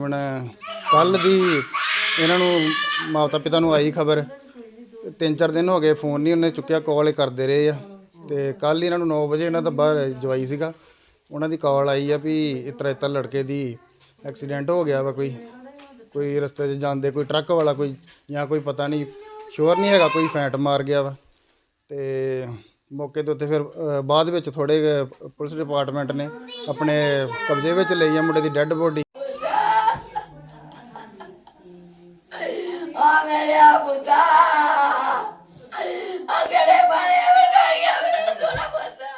ਹੁਣ ਕੱਲ ਦੀ ਇਹਨਾਂ ਨੂੰ ਮਾਤਾ ਪਿਤਾ ਨੂੰ ਆਈ ਖਬਰ। ਤਿੰਨ ਚਾਰ ਦਿਨ ਹੋ ਗਏ ਫੋਨ ਨਹੀਂ ਉਹਨੇ ਚੁੱਕਿਆ ਕਾਲ ਕਰਦੇ ਰਹੇ ਆ। ਤੇ ਕੱਲ ਇਹਨਾਂ ਨੂੰ 9 ਵਜੇ ਇਹਨਾਂ ਦਾ ਬਾਹਰ ਜਵਾਈ ਸੀਗਾ। ਉਹਨਾਂ ਦੀ ਕਾਲ ਆਈ ਆ ਵੀ ਇਤਰਾ ਇਤਰਾ ਲੜਕੇ ਦੀ ਐਕਸੀਡੈਂਟ ਹੋ ਗਿਆ ਵਾ ਕੋਈ। ਕੋਈ ਰਸਤੇ 'ਚ ਜਾਂਦੇ ਕੋਈ ਟਰੱਕ ਵਾਲਾ ਕੋਈ ਜਾਂ ਕੋਈ ਪਤਾ ਨਹੀਂ ਸ਼ੋਰ ਨਹੀਂ ਹੈਗਾ ਕੋਈ ਫੈਂਟ ਮਾਰ ਗਿਆ ਵਾ। ਤੇ ਮੌਕੇ ਤੋਂ ਉੱਤੇ ਫਿਰ ਅ, ਬਾਅਦ ਵਿੱਚ ਥੋੜੇ ਪੁਲਿਸ ਡਿਪਾਰਟਮੈਂਟ ਨੇ ਆਪਣੇ ਕਬਜ਼ੇ ਵਿੱਚ ਲਈ ਆ ਮੁੰਡੇ ਦੀ ਡੈੱਡ ਬੋਡੀ ਆ ਮੇਰੇ ਪੁੱਤਾ ਕਿਹੜੇ ਬਾਰੇ ਵਰਗਾ ਗਿਆ ਮੇਰਾ ਸੋਨਾ ਪੁੱਤਾ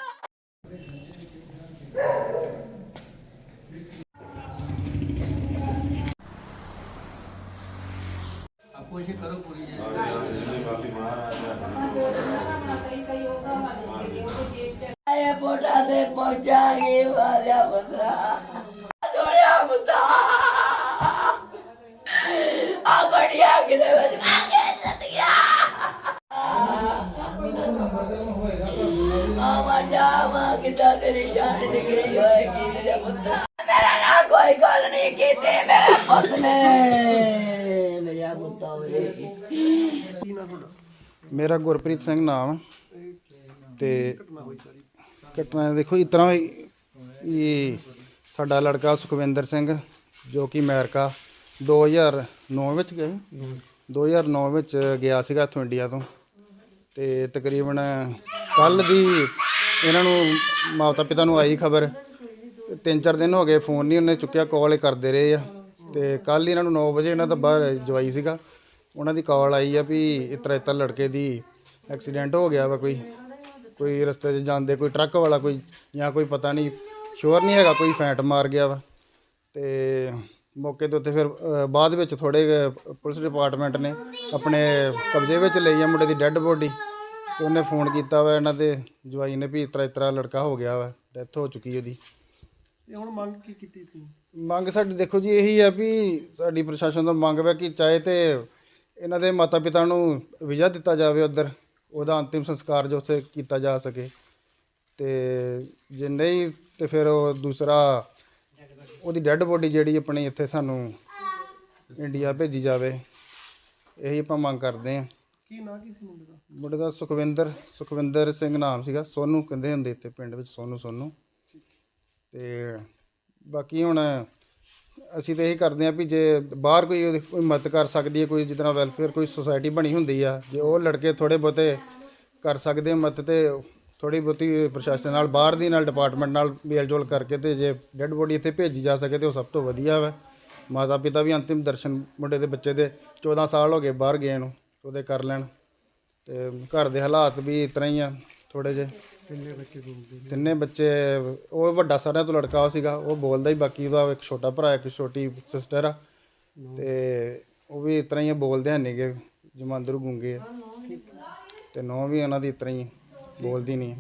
ਆਏ ਪੋਟਾ ਦੇ ਪਹੁੰਚਾ ਗਈ ਵਾਲਿਆ ਪੁੱਤਾ ਸੋਨਾ ਮਜਾ ਤੇਰੀ ਜਾਨ ਨਿਕਲੀ ਹੋਏਗੀ ਮੇਰੇ ਪੁੱਤ। ਮੇਰਾ ਨਾਲ ਕੋਈ ਗੱਲ ਨਹੀਂ ਕੀਤੀ ਮੇਰੇ ਪੁੱਤ ਨੇ। ਮੇਰਾ ਪੁੱਤ ਹੋਏ ਮੇਰਾ ਗੁਰਪ੍ਰੀਤ ਸਿੰਘ ਨਾਮ। ਤੇ ਘਟਨਾ ਦੇਖੋ ਇਸ ਤਰ੍ਹਾਂ ਹੋਈ, ਇਹ ਸਾਡਾ ਲੜਕਾ ਸੁਖਵਿੰਦਰ ਸਿੰਘ ਜੋ ਕਿ ਅਮਰੀਕਾ 2009 ਵਿੱਚ ਗਿਆ ਸੀ। 2009 ਵਿੱਚ ਗਿਆ ਸੀਗਾ ਇੱਥੋਂ ਇੰਡੀਆ ਤੋਂ। ਤੇ ਤਕਰੀਬਨ ਕੱਲ ਦੀ ਇਹਨਾਂ ਨੂੰ ਮਾਤਾ ਪਿਤਾ ਨੂੰ ਆਈ ਖਬਰ। ਤਿੰਨ ਚਾਰ ਦਿਨ ਹੋ ਗਏ, ਫੋਨ ਨਹੀਂ ਉਹਨੇ ਚੁੱਕਿਆ ਕਾਲ ਕਰਦੇ ਰਹੇ ਆ। ਤੇ ਕੱਲ ਇਹਨਾਂ ਨੂੰ 9 ਵਜੇ ਇਹਨਾਂ ਦਾ ਬਾਹਰ ਜਵਾਈ ਸੀਗਾ। ਉਹਨਾਂ ਦੀ ਕਾਲ ਆਈ ਆ ਵੀ ਇਤਰਾ ਇਤਰਾ ਲੜਕੇ ਦੀ ਐਕਸੀਡੈਂਟ ਹੋ ਗਿਆ ਵਾ ਕੋਈ। ਕੋਈ ਰਸਤੇ 'ਚ ਜਾਂਦੇ, ਕੋਈ ਟਰੱਕ ਵਾਲਾ ਕੋਈ ਜਾਂ ਕੋਈ ਪਤਾ ਨਹੀਂ ਸ਼ੋਰ ਨਹੀਂ ਹੈਗਾ ਕੋਈ ਫੈਂਟ ਮਾਰ ਗਿਆ ਵਾ। ਤੇ ਮੌਕੇ ਦੇ ਉੱਤੇ ਫਿਰ ਬਾਅਦ ਵਿੱਚ ਥੋੜੇ ਪੁਲਿਸ ਡਿਪਾਰਟਮੈਂਟ ਨੇ ਆਪਣੇ ਕਬਜ਼ੇ ਵਿੱਚ ਲਈ ਆ ਮੁੰਡੇ ਦੀ ਡੈੱਡ ਬੋਡੀ ਤੇ ਉਹਨੇ ਫੋਨ ਕੀਤਾ ਵਾ ਇਹਨਾਂ ਦੇ ਜਵਾਈ ਨੇ ਵੀ ਇਤਰਾ ਇਤਰਾ ਲੜਕਾ ਹੋ ਗਿਆ ਵਾ ਡੈਥ ਹੋ ਚੁੱਕੀ ਉਹਦੀ। ਤੇ ਹੁਣ ਮੰਗ ਕੀ ਕੀਤੀ ਸੀ? ਮੰਗ ਸਾਡੀ ਦੇਖੋ ਜੀ ਇਹੀ ਹੈ ਵੀ ਸਾਡੀ ਪ੍ਰਸ਼ਾਸਨ ਤੋਂ ਮੰਗ ਹੈ ਕਿ ਚਾਹੇ ਤੇ ਇਹਨਾਂ ਦੇ ਮਾਤਾ ਪਿਤਾ ਨੂੰ ਵੀਜ਼ਾ ਦਿੱਤਾ ਜਾਵੇ ਉੱਧਰ ਉਹਦਾ ਅੰਤਿਮ ਸੰਸਕਾਰ ਜੋ ਉੱਥੇ ਕੀਤਾ ਜਾ ਸਕੇ। ਤੇ ਜੇ ਨਹੀਂ ਤੇ ਫਿਰ ਉਹ ਦੂਸਰਾ ਉਹਦੀ ਡੈੱਡ ਬੋਡੀ ਜਿਹੜੀ ਆਪਣੀ ਇੱਥੇ ਸਾਨੂੰ ਇੰਡੀਆ ਭੇਜੀ ਜਾਵੇ ਇਹੀ ਆਪਾਂ ਮੰਗ ਕਰਦੇ ਹਾਂ ਕੀ ਨਾਂ, ਕੀ ਸੀ ਮੁੰਡੇ ਦਾ? ਮੁੰਡੇ ਦਾ ਸੁਖਵਿੰਦਰ ਸੁਖਵਿੰਦਰ ਸਿੰਘ ਨਾਮ ਸੀਗਾ। ਸੋਨੂ ਕਹਿੰਦੇ ਹੁੰਦੇ ਇੱਥੇ ਪਿੰਡ ਵਿੱਚ, ਸੋਨੂ ਸੋਨੂ। ਤੇ ਬਾਕੀ ਹੁਣ ਅਸੀਂ ਤਾਂ ਇਹੀ ਕਰਦੇ ਹਾਂ ਵੀ ਜੇ ਬਾਹਰ ਕੋਈ ਉਹਦੀ ਕੋਈ ਮਦਦ ਕਰ ਸਕਦੀ ਹੈ, ਕੋਈ ਜਿੱਦਾਂ ਵੈਲਫੇਅਰ ਕੋਈ ਸੁਸਾਇਟੀ ਬਣੀ ਹੁੰਦੀ ਆ, ਜੇ ਉਹ ਲੜਕੇ ਥੋੜੇ ਬਹੁਤੇ ਕਰ ਸਕਦੇ ਮਦਦ ਤੇ ਥੋੜੀ ਬਹੁਤੀ ਪ੍ਰਸ਼ਾਸਨ ਨਾਲ, ਬਾਹਰ ਦੀ ਨਾਲ ਡਿਪਾਰਟਮੈਂਟ ਨਾਲ ਮੇਲ ਜੋਲ ਕਰਕੇ ਤੇ ਜੇ ਡੈੱਡ ਬੋਡੀ ਇੱਥੇ ਭੇਜੀ ਜਾ ਸਕੇ ਤੇ ਉਹ ਸਭ ਤੋਂ ਵਧੀਆ ਵਾ। ਮਾਤਾ ਪਿਤਾ ਵੀ ਅੰਤਿਮ ਦਰਸ਼ਨ ਮੁੰਡੇ ਦੇ ਬੱਚੇ ਦੇ 14 ਸਾਲ ਹੋ ਗਏ ਬਾਹਰ ਗਏ ਨੂੰ। ਉਹਦੇ ਕਰ ਲੈਣ ਤੇ ਘਰ ਦੇ ਹਾਲਾਤ ਵੀ ਇਸ ਤਰ੍ਹਾਂ ਹੀ ਆ ਥੋੜੇ ਜਿਹੇ। ਕਿੰਨੇ ਬੱਚੇ ਬੋਲਦੇ ਤਿੰਨੇ ਬੱਚੇ ਉਹ ਵੱਡਾ ਸਾਰਿਆਂ ਤੋਂ ਲੜਕਾ ਉਹ ਸੀਗਾ ਉਹ ਬੋਲਦਾ ਹੀ ਬਾਕੀ ਉਹਦਾ ਇੱਕ ਛੋਟਾ ਭਰਾ ਇੱਕ ਛੋਟੀ ਸਿਸਟਰ ਆ। ਤੇ ਉਹ ਵੀ ਇਸ ਤਰ੍ਹਾਂ ਹੀ ਆ, ਬੋਲਦੇ ਹਨ ਨਹੀਂਗੇ ਜਮਾਂਦਰੂ ਗੁੰਗੇ ਆ। ਤੇ ਨੌ ਵੀ ਉਹਨਾਂ ਦੀ ਤਰ੍ਹਾਂ ਹੀ ਆ, ਬੋਲਦੀ ਨਹੀਂ